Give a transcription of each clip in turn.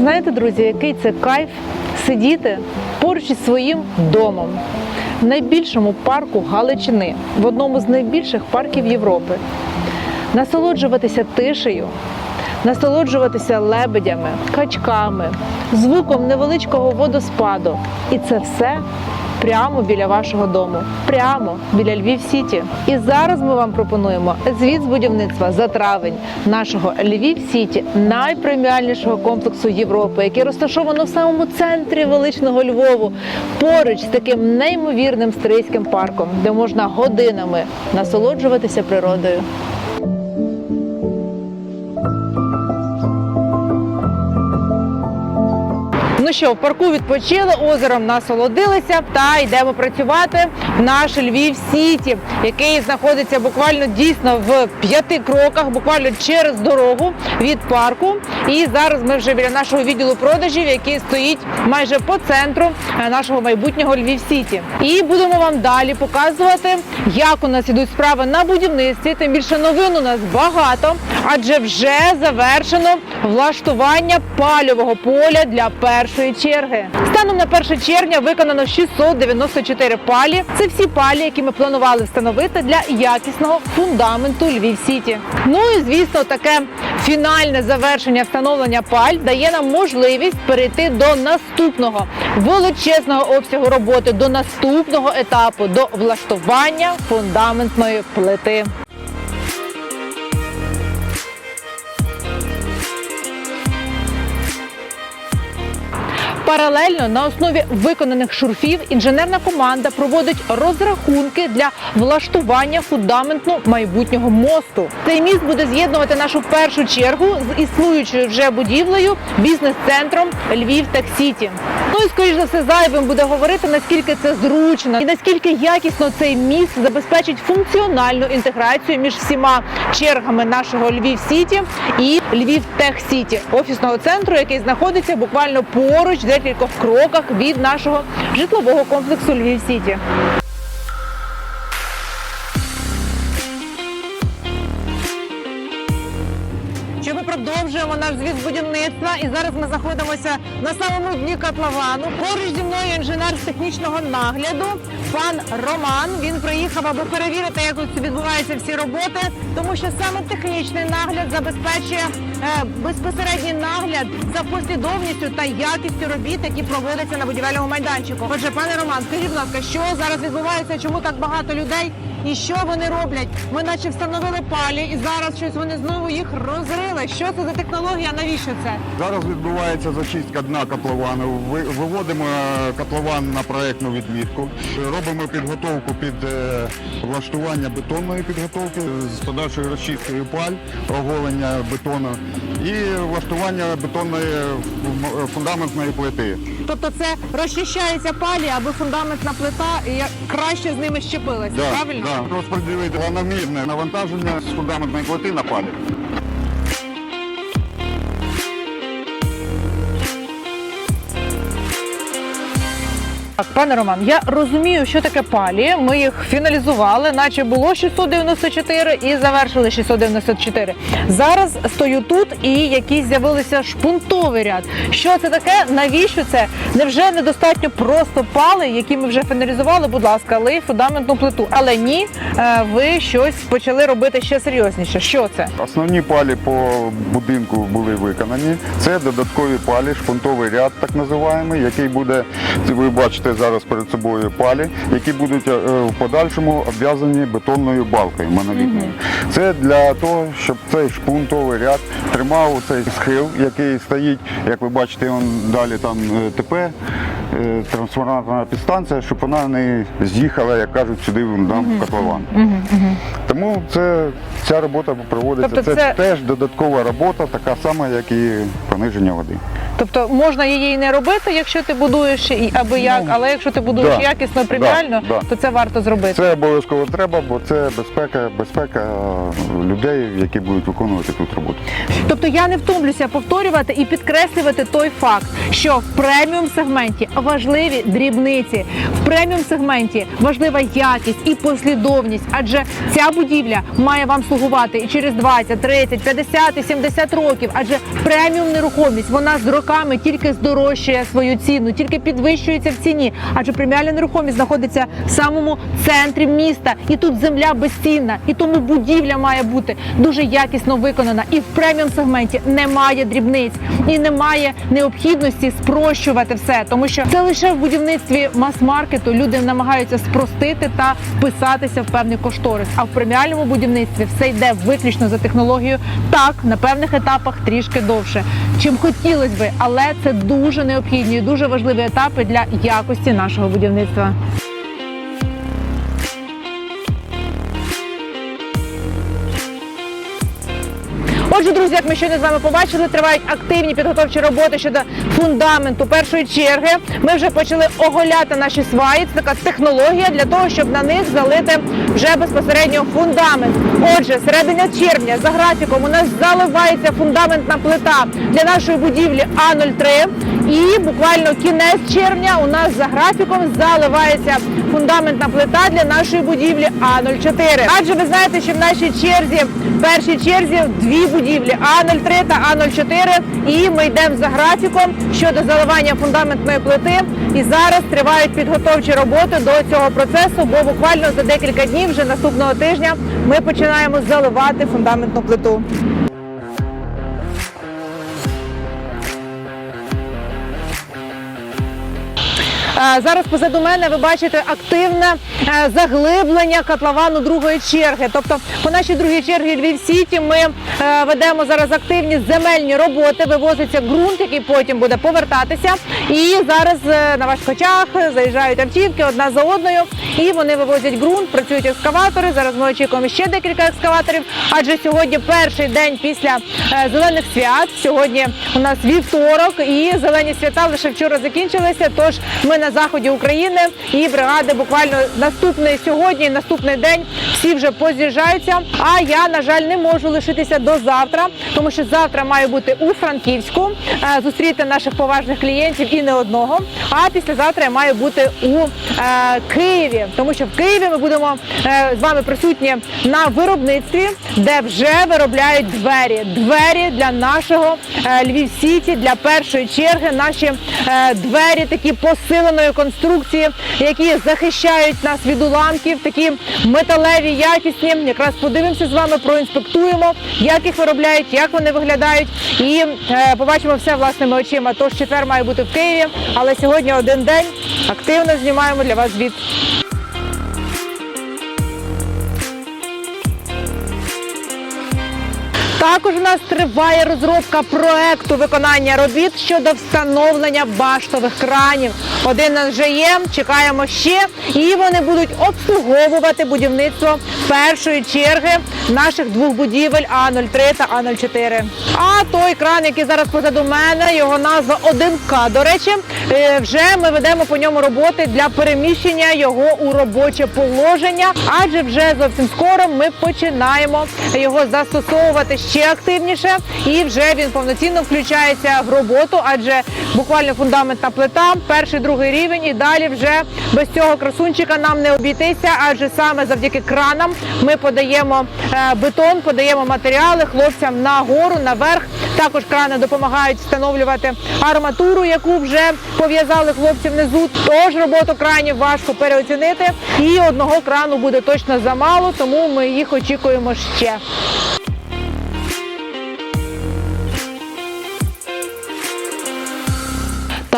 Знаєте, друзі, який це кайф сидіти поруч із своїм домом в найбільшому парку Галичини, в одному з найбільших парків Європи, насолоджуватися тишею, насолоджуватися лебедями, качками, звуком невеличкого водоспаду. І це все прямо біля вашого дому, прямо біля Львів Сіті. І зараз ми вам пропонуємо звіт з будівництва за травень нашого Львів Сіті, найпреміальнішого комплексу Європи, який розташовано в самому центрі величного Львову, поруч з таким неймовірним стрийським парком, де можна годинами насолоджуватися природою. Ну що, в парку відпочили, озером насолодилися та йдемо працювати в наш Львів Сіті, який знаходиться буквально дійсно в п'яти кроках, буквально через дорогу від парку. І зараз ми вже біля нашого відділу продажів, який стоїть майже по центру е, нашого майбутнього Львів Сіті. І будемо вам далі показувати, як у нас ідуть справи на будівництві. Тим більше новин у нас багато, адже вже завершено влаштування пальового поля для першої черги. Станом на 1 червня виконано 694 палі. Це всі палі, які ми планували встановити для якісного фундаменту Львів Сіті. Ну і звісно, таке фінальне завершення встановлення паль дає нам можливість перейти до наступного величезного обсягу роботи, до наступного етапу, до влаштування фундаментної плити. Паралельно на основі виконаних шурфів інженерна команда проводить розрахунки для влаштування фундаменту майбутнього мосту. Цей міст буде з'єднувати нашу першу чергу з існуючою вже будівлею бізнес-центром Львів Сіті. Ну і скоріш за все зайвим буде говорити наскільки це зручно і наскільки якісно цей міст забезпечить функціональну інтеграцію між всіма чергами нашого Львів Сіті і Львів Тех Сіті, офісного центру, який знаходиться буквально поруч, в декількох кроках від нашого житлового комплексу Львів Сіті. Що ми продовжуємо наш звіт з будівництва, і зараз ми знаходимося на самому дні котловану. Поруч зі мною інженер з технічного нагляду, пан Роман. Він приїхав, аби перевірити, як тут відбуваються всі роботи, тому що саме технічний нагляд забезпечує безпосередній нагляд за послідовністю та якістю робіт, які проводяться на будівельному майданчику. Отже, пане Роман, скажіть, будь ласка, що зараз відбувається? Чому так багато людей? І що вони роблять? Ми наче встановили палі, і зараз щось вони знову їх розрили. Що це за технологія? Навіщо це? Зараз відбувається зачистка дна котловану. Ви- Виводимо е, котлован на проєктну відмітку. Робимо підготовку під е, влаштування бетонної підготовки з подальшою розчисткою паль, оголення бетону і влаштування бетонної фундаментної плити. Тобто це розчищається палі, аби фундаментна плита краще з ними щепилася. правильно? Да. Розподілити равномірне навантаження з фундаментної плити на палі. Пане Роман, я розумію, що таке палі. Ми їх фіналізували, наче було 694 і завершили 694. Зараз стою тут і якісь з'явилися шпунтовий ряд. Що це таке? Навіщо це? Невже недостатньо просто пали, які ми вже фіналізували? Будь ласка, але фундаментну плиту. Але ні, е, ви щось почали робити ще серйозніше. Що це? Основні палі по будинку були виконані. Це додаткові палі, шпунтовий ряд, так називаємо, який буде, ви бачите зараз перед собою палі, які будуть е, в подальшому обв'язані бетонною балкою монолітною. Це для того, щоб цей шпунтовий ряд тримав цей схил, який стоїть, як ви бачите, он далі там е, ТП, е, трансформаторна підстанція, щоб вона не з'їхала, як кажуть, сюди нам в котлован. Тому це ця робота проводиться. Тобто це, це- теж додаткова робота, така сама, як і пониження води. Тобто можна її не робити, якщо ти будуєш і аби як, Ну, але якщо ти будуєш да, якісно, преміально, да, да. то це варто зробити. Це обов'язково треба, бо це безпека, безпека людей, які будуть виконувати тут роботу. Тобто я не втомлюся повторювати і підкреслювати той факт, що в преміум сегменті важливі дрібниці, в преміум сегменті важлива якість і послідовність, адже ця будівля має вам слугувати і через 20, 30, 50 і 70 років. Адже преміум нерухомість вона з роками тільки здорожчує свою ціну, тільки підвищується в ціні. Адже преміальна нерухомість знаходиться в самому центрі міста, і тут земля безцінна, і тому будівля має бути дуже якісно виконана. І в преміум сегменті немає дрібниць і немає необхідності спрощувати все, тому що це лише в будівництві мас-маркету люди намагаються спростити та вписатися в певний кошторис. А в преміальному будівництві все йде виключно за технологією. Так, на певних етапах трішки довше, чим хотілося би, але це дуже необхідні, дуже важливі етапи для якості нашого будівництва. Отже, друзі, як ми щойно з вами побачили, тривають активні підготовчі роботи щодо фундаменту першої черги. Ми вже почали оголяти наші сваї. Це така технологія для того, щоб на них залити вже безпосередньо фундамент. Отже, середина червня за графіком у нас заливається фундаментна плита для нашої будівлі А03. І буквально кінець червня у нас за графіком заливається фундаментна плита для нашої будівлі А04. Адже ви знаєте, що в нашій черзі, в першій черзі дві будівлі А03 та А04. І ми йдемо за графіком щодо заливання фундаментної плити. І зараз тривають підготовчі роботи до цього процесу, бо буквально за декілька днів, вже наступного тижня, ми починаємо заливати фундаментну плиту. Зараз позаду мене ви бачите активне е, заглиблення котловану другої черги. Тобто по нашій другій чергі Львів Сіті ми е, ведемо зараз активні земельні роботи. Вивозиться ґрунт, який потім буде повертатися. І зараз е, на ваших очах заїжджають автівки одна за одною, і вони вивозять ґрунт, працюють екскаватори. Зараз ми очікуємо ще декілька екскаваторів. Адже сьогодні перший день після зелених свят. Сьогодні у нас вівторок, і зелені свята лише вчора закінчилися. Тож ми на заході України і бригади буквально наступний сьогодні, наступний день всі вже поз'їжджаються. А я на жаль не можу лишитися до завтра, тому що завтра маю бути у Франківську, е, зустріти наших поважних клієнтів і не одного. А післязавтра я маю бути у е, Києві, тому що в Києві ми будемо е, з вами присутні на виробництві, де вже виробляють двері. Двері для нашого Львів Сіті, для першої черги. Наші двері такі посиленої конструкції, які захищають нас від уламків, такі металеві, якісні. Якраз подивимося з вами, проінспектуємо, як їх виробляють, як вони виглядають, і е, побачимо все власними очима. Тож четвер має бути в Києві, але сьогодні один день активно знімаємо для вас звіт. Також у нас триває розробка проекту виконання робіт щодо встановлення баштових кранів. Один нас вже є, чекаємо ще, і вони будуть обслуговувати будівництво першої черги наших двох будівель А03 та А04. А той кран, який зараз позаду мене, його назва 1К. До речі, е, вже ми ведемо по ньому роботи для переміщення його у робоче положення, адже вже зовсім скоро ми починаємо його застосовувати ще активніше, і вже він повноцінно включається в роботу, адже буквально фундаментна плита, перший другий рівень, і далі вже без цього красунчика нам не обійтися, адже саме завдяки кранам ми подаємо е, бетон, подаємо матеріали хлопцям на гору, наверх. Також крани допомагають встановлювати арматуру, яку вже пов'язали хлопці внизу. Тож роботу кранів важко переоцінити, і одного крану буде точно замало, тому ми їх очікуємо ще.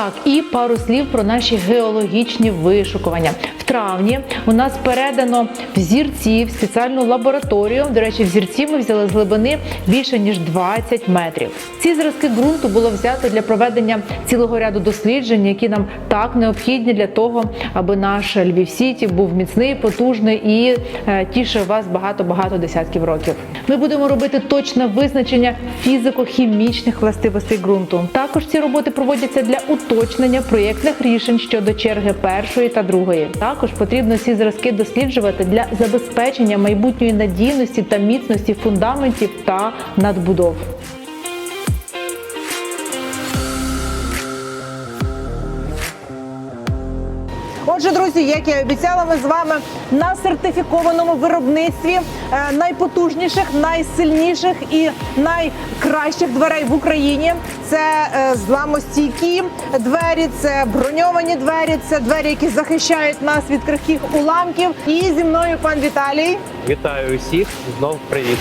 Так, і пару слів про наші геологічні вишукування. Травні у нас передано взірці в спеціальну лабораторію. До речі, взірці ми взяли з глибини більше ніж 20 метрів. Ці зразки ґрунту було взято для проведення цілого ряду досліджень, які нам так необхідні для того, аби наш Львів Сіті був міцний, потужний і е, тішив вас багато-багато десятків років. Ми будемо робити точне визначення фізико-хімічних властивостей ґрунту. Також ці роботи проводяться для уточнення проєктних рішень щодо черги першої та другої. Також потрібно ці зразки досліджувати для забезпечення майбутньої надійності та міцності фундаментів та надбудов. Отже, друзі, як я і обіцяла, ми з вами на сертифікованому виробництві е, найпотужніших, найсильніших і найкращих дверей в Україні. Це е, зламостійкі двері, це броньовані двері, це двері, які захищають нас від крихких уламків. І зі мною пан Віталій. Вітаю усіх, знов привіт.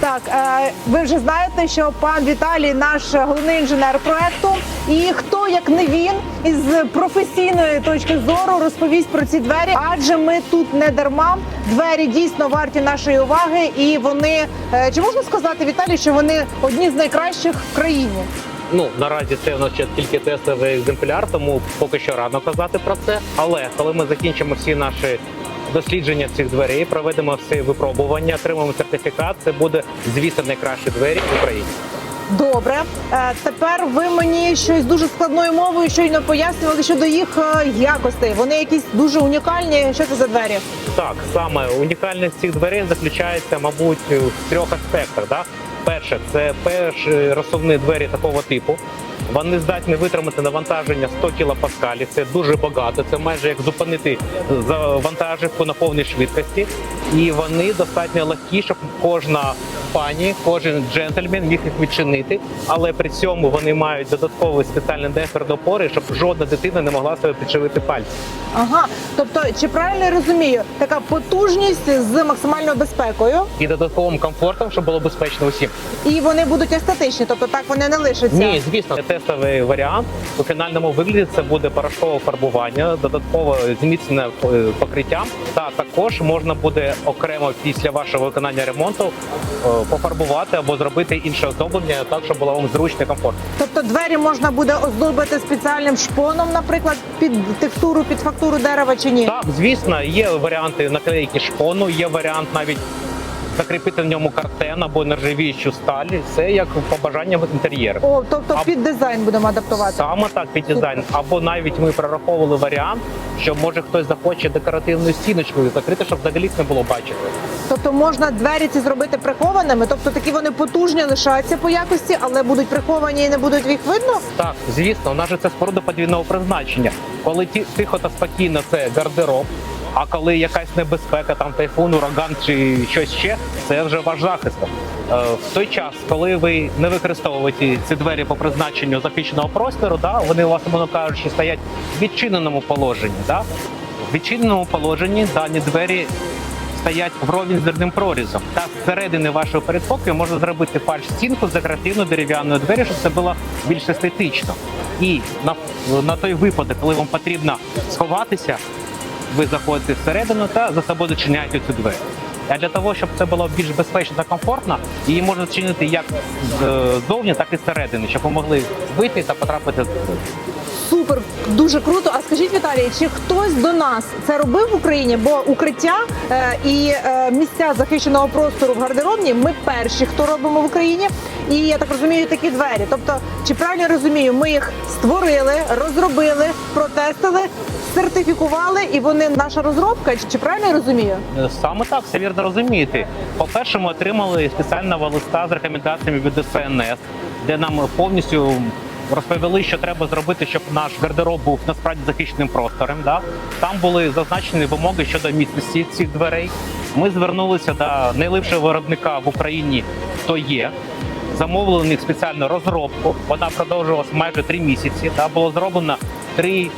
Так, е, ви вже знаєте, що пан Віталій наш головний інженер проекту. І хто як не він із професійної точки зору розповість про ці двері, адже ми тут не дарма. Двері дійсно варті нашої уваги, і вони е, чи можна сказати Віталій, що вони одні з найкращих в країні? Ну наразі це у нас ще тільки тестовий екземпляр, тому поки що рано казати про це. Але коли ми закінчимо всі наші дослідження цих дверей, проведемо всі випробування, отримаємо сертифікат, це буде звісно найкращі двері в Україні. Добре, Е, тепер ви мені щось дуже складною мовою щойно пояснювали щодо їх е, якостей. Вони якісь дуже унікальні. Що це за двері? Так, саме унікальність цих дверей заключається, мабуть, в трьох аспектах. Да? Перше, це перші розсувні двері такого типу. Вони здатні витримати навантаження 100 кілопаскалів. Це дуже багато. Це майже як зупинити завантажівку на повній швидкості. І вони достатньо легкі, щоб кожна пані, кожен джентльмен міг їх відчинити. Але при цьому вони мають додатковий спеціальний дефер до опори, щоб жодна дитина не могла себе підшивити пальці. Ага, тобто, чи правильно я розумію, така потужність з максимальною безпекою, І додатковим комфортом, щоб було безпечно усім. і вони будуть естетичні, тобто так вони не лишаться. Ні, звісно, тестовий варіант. У фінальному вигляді це буде порошкове фарбування, додатково зміцнене е, покриттям. Та також можна буде окремо після вашого виконання ремонту е, пофарбувати або зробити інше оздоблення, так щоб було вам зручно і комфортно. Тобто двері можна буде оздобити спеціальним шпоном, наприклад, під текстуру, під фактуру дерева чи ні? Так, звісно, є варіанти наклейки шпону, є варіант навіть. Закріпити в ньому картен або нержавіючу сталь. Це як по бажанням інтер'єру. О, тобто А- під дизайн будемо адаптувати. Саме так під дизайн. Або навіть ми прораховували варіант, що може хтось захоче декоративною стіночкою закрити, щоб взагалі не було бачити. Тобто можна двері ці зробити прихованими, тобто такі вони потужні лишаються по якості, але будуть приховані і не будуть їх видно. Так, звісно, у нас же це споруда подвійного призначення. Коли ті тихо та спокійно це гардероб. А коли якась небезпека, там тайфун, ураган чи щось ще, це вже ваш захист. Е, В той час, коли ви не використовуєте ці двері по призначенню захищеного простору, да, вони у вас, умовно кажучи, стоять в відчиненому положенні. Да? В відчиненому положенні дані двері стоять вровень з дверним прорізом. Та зсередини вашого передпокою можна зробити фальш-стінку з декоративною дерев'яною двері, щоб це було більш естетично. І на, на той випадок, коли вам потрібно сховатися, ви заходите всередину та за собою зачиняєте цю двері. А для того, щоб це було більш безпечно та комфортно, її можна зчинити як з- ззовні, так і зсередини, щоб ви могли вийти та потрапити в Супер, дуже круто. А скажіть, Віталій, чи хтось до нас це робив в Україні? Бо укриття е, і е, місця захищеного простору в гардеробні ми перші, хто робимо в Україні. І я так розумію, такі двері. Тобто, чи правильно розумію, ми їх створили, розробили, протестили, сертифікували, і вони наша розробка. Чи- правильно я розумію? Е, Саме так, все вірно розумієте. По-перше, ми отримали спеціального листа з рекомендаціями від ДСНС, де нам повністю розповіли, що треба зробити, щоб наш гардероб був насправді захищеним простором. Да? Там були зазначені вимоги щодо міцності цих дверей. Ми звернулися до найлипшого виробника в Україні, хто є. Замовили у них спеціальну розробку. Вона продовжувалася майже три місяці. Да? Було зроблено три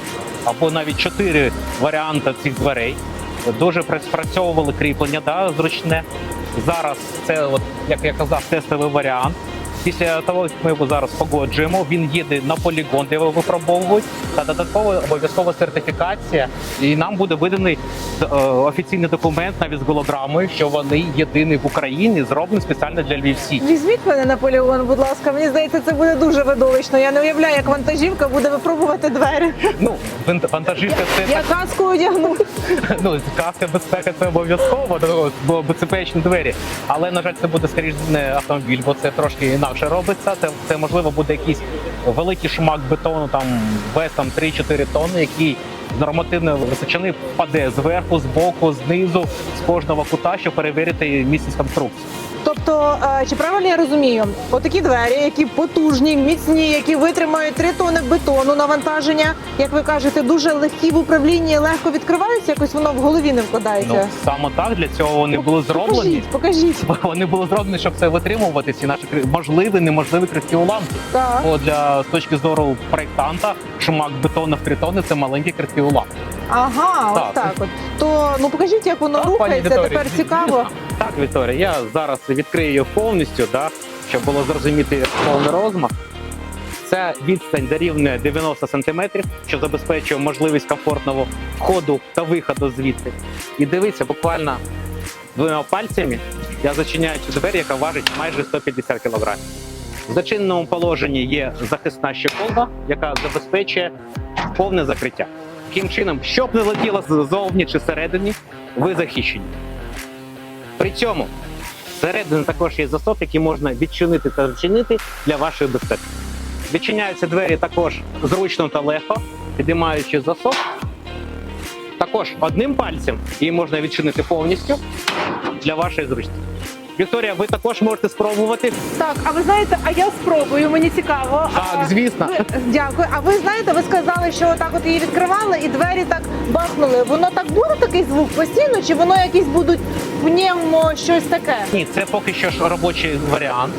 або навіть чотири варіанти цих дверей. Дуже пра- спрацьовували кріплення, да, зручне. Зараз це, от, як я казав, тестовий варіант. Після того, як ми його зараз погоджуємо, він їде на полігон, де його випробовують, та додатково обов'язкова сертифікація. І нам буде виданий е, офіційний документ навіть з голограмою, що вони єдині в Україні, зроблені спеціально для Львів Сіті. Візьміть мене на полігон, будь ласка. Мені здається, це буде дуже видовищно. Я не уявляю, як вантажівка буде випробувати двері. Ну, вантажівка це Я каску одягну. ну каска безпека це обов'язково, ну, бо безпечні двері. Але на жаль, це буде скоріш не автомобіль, бо це трошки інакше робиться. Це, це можливо буде якийсь великий шмак бетону, там весом 3-4 тонни, який з нормативної височини впаде зверху, з боку, знизу, з кожного кута, щоб перевірити міцність конструкції. Тобто, е, чи правильно я розумію, отакі двері, які потужні, міцні, які витримають 3 тони бетону навантаження, як ви кажете, дуже легкі в управлінні, легко відкриваються, якось воно в голові не вкладається. Ну саме так для цього вони були зроблені. Покажіть, покажіть. Вони були зроблені, щоб це витримувати. Ці наші можливі, неможливі крихкі уламки. Так. Бо для з точки зору проєктанта шмак бетону в 3 тонни це маленькі крихкі уламки. Ага, Так. ось так. От. То ну покажіть, як воно Так, рухається. Вікторія, Тепер цікаво. Так, Вікторія, я зараз відкрию її повністю, да, щоб було зрозуміти повний розмах. Це відстань дорівнює 90 см, що забезпечує можливість комфортного входу та виходу звідти. І дивіться, буквально двома пальцями я зачиняю цю двері, яка важить майже 150 кг. В зачиненому положенні є захисна щеколда, яка забезпечує повне закриття. Таким чином, щоб не летіло ззовні чи всередині, ви захищені. При цьому всередині також є засоб, який можна відчинити та зачинити для вашої безпеки. Відчиняються двері також зручно та легко, підіймаючи засов. Також одним пальцем її можна відчинити повністю для вашої зручності. Вікторія, ви також можете спробувати. Так, а ви знаєте, а я спробую, мені цікаво. Так, звісно. ви- дякую. А ви знаєте, ви сказали, що так от її відкривали і двері так бахнули. Воно так буде такий звук постійно, чи воно якісь будуть в ньому щось таке? Ні, це поки що ж робочий варіант.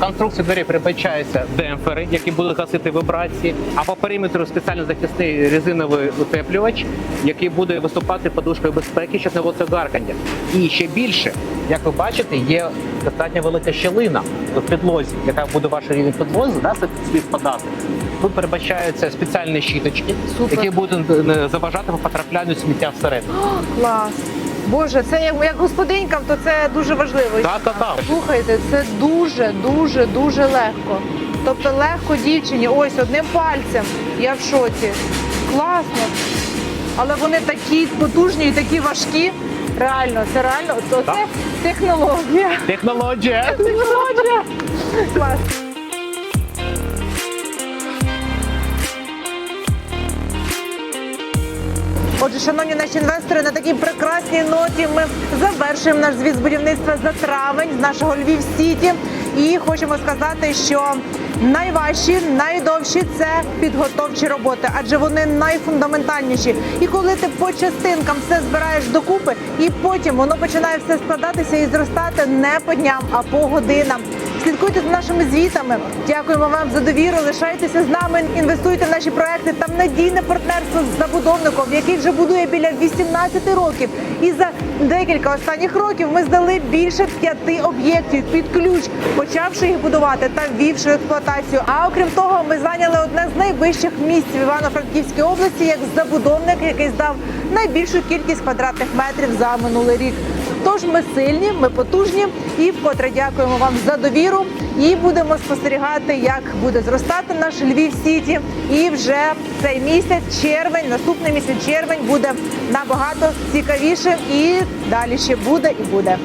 Конструкції двері передбачаються демпфери, які будуть гасити вібрації, а по периметру спеціально захисний резиновий утеплювач, який буде виступати подушкою безпеки, щоб не було це гаркання. І ще більше, як ви бачите, є достатньо велика щілина в підлозі, яка буде ваша рівень підлози, да, співпадати. Тут передбачаються спеціальні щіточки, Супер. які будуть не заважати потраплянню сміття всередину. О, клас. Боже, це як, як господинькам, то це дуже важливо. Так, так, так. Слухайте, це дуже, дуже, дуже легко. Тобто легко дівчині, ось одним пальцем. Я в шоці. Класно. Але вони такі потужні і такі важкі. Реально, це реально. Це технологія. Технологія. Технологія. Клас. Отже, шановні наші інвестори, на такій прекрасній ноті ми завершуємо наш звіт з будівництва за травень з нашого Львів Сіті. І хочемо сказати, що найважчі, найдовші це підготовчі роботи, адже вони найфундаментальніші. І коли ти по частинкам все збираєш докупи, і потім воно починає все складатися і зростати не по дням, а по годинам. Слідкуйте за нашими звітами. Дякуємо вам за довіру. Лишайтеся з нами, інвестуйте в наші проекти. Там надійне партнерство з забудовником, який вже будує біля 18 років. І за декілька останніх років ми здали більше п'яти об'єктів під ключ, почавши їх будувати та ввівши експлуатацію. А окрім того, ми зайняли одне з найвищих місць в Івано-Франківській області як забудовник, який здав найбільшу кількість квадратних метрів за минулий рік. Тож ми сильні, ми потужні і вкотре дякуємо вам за довіру. І будемо спостерігати, як буде зростати наш Львів Сіті. І вже цей місяць, червень, наступний місяць червень буде набагато цікавішим. І далі ще буде і буде.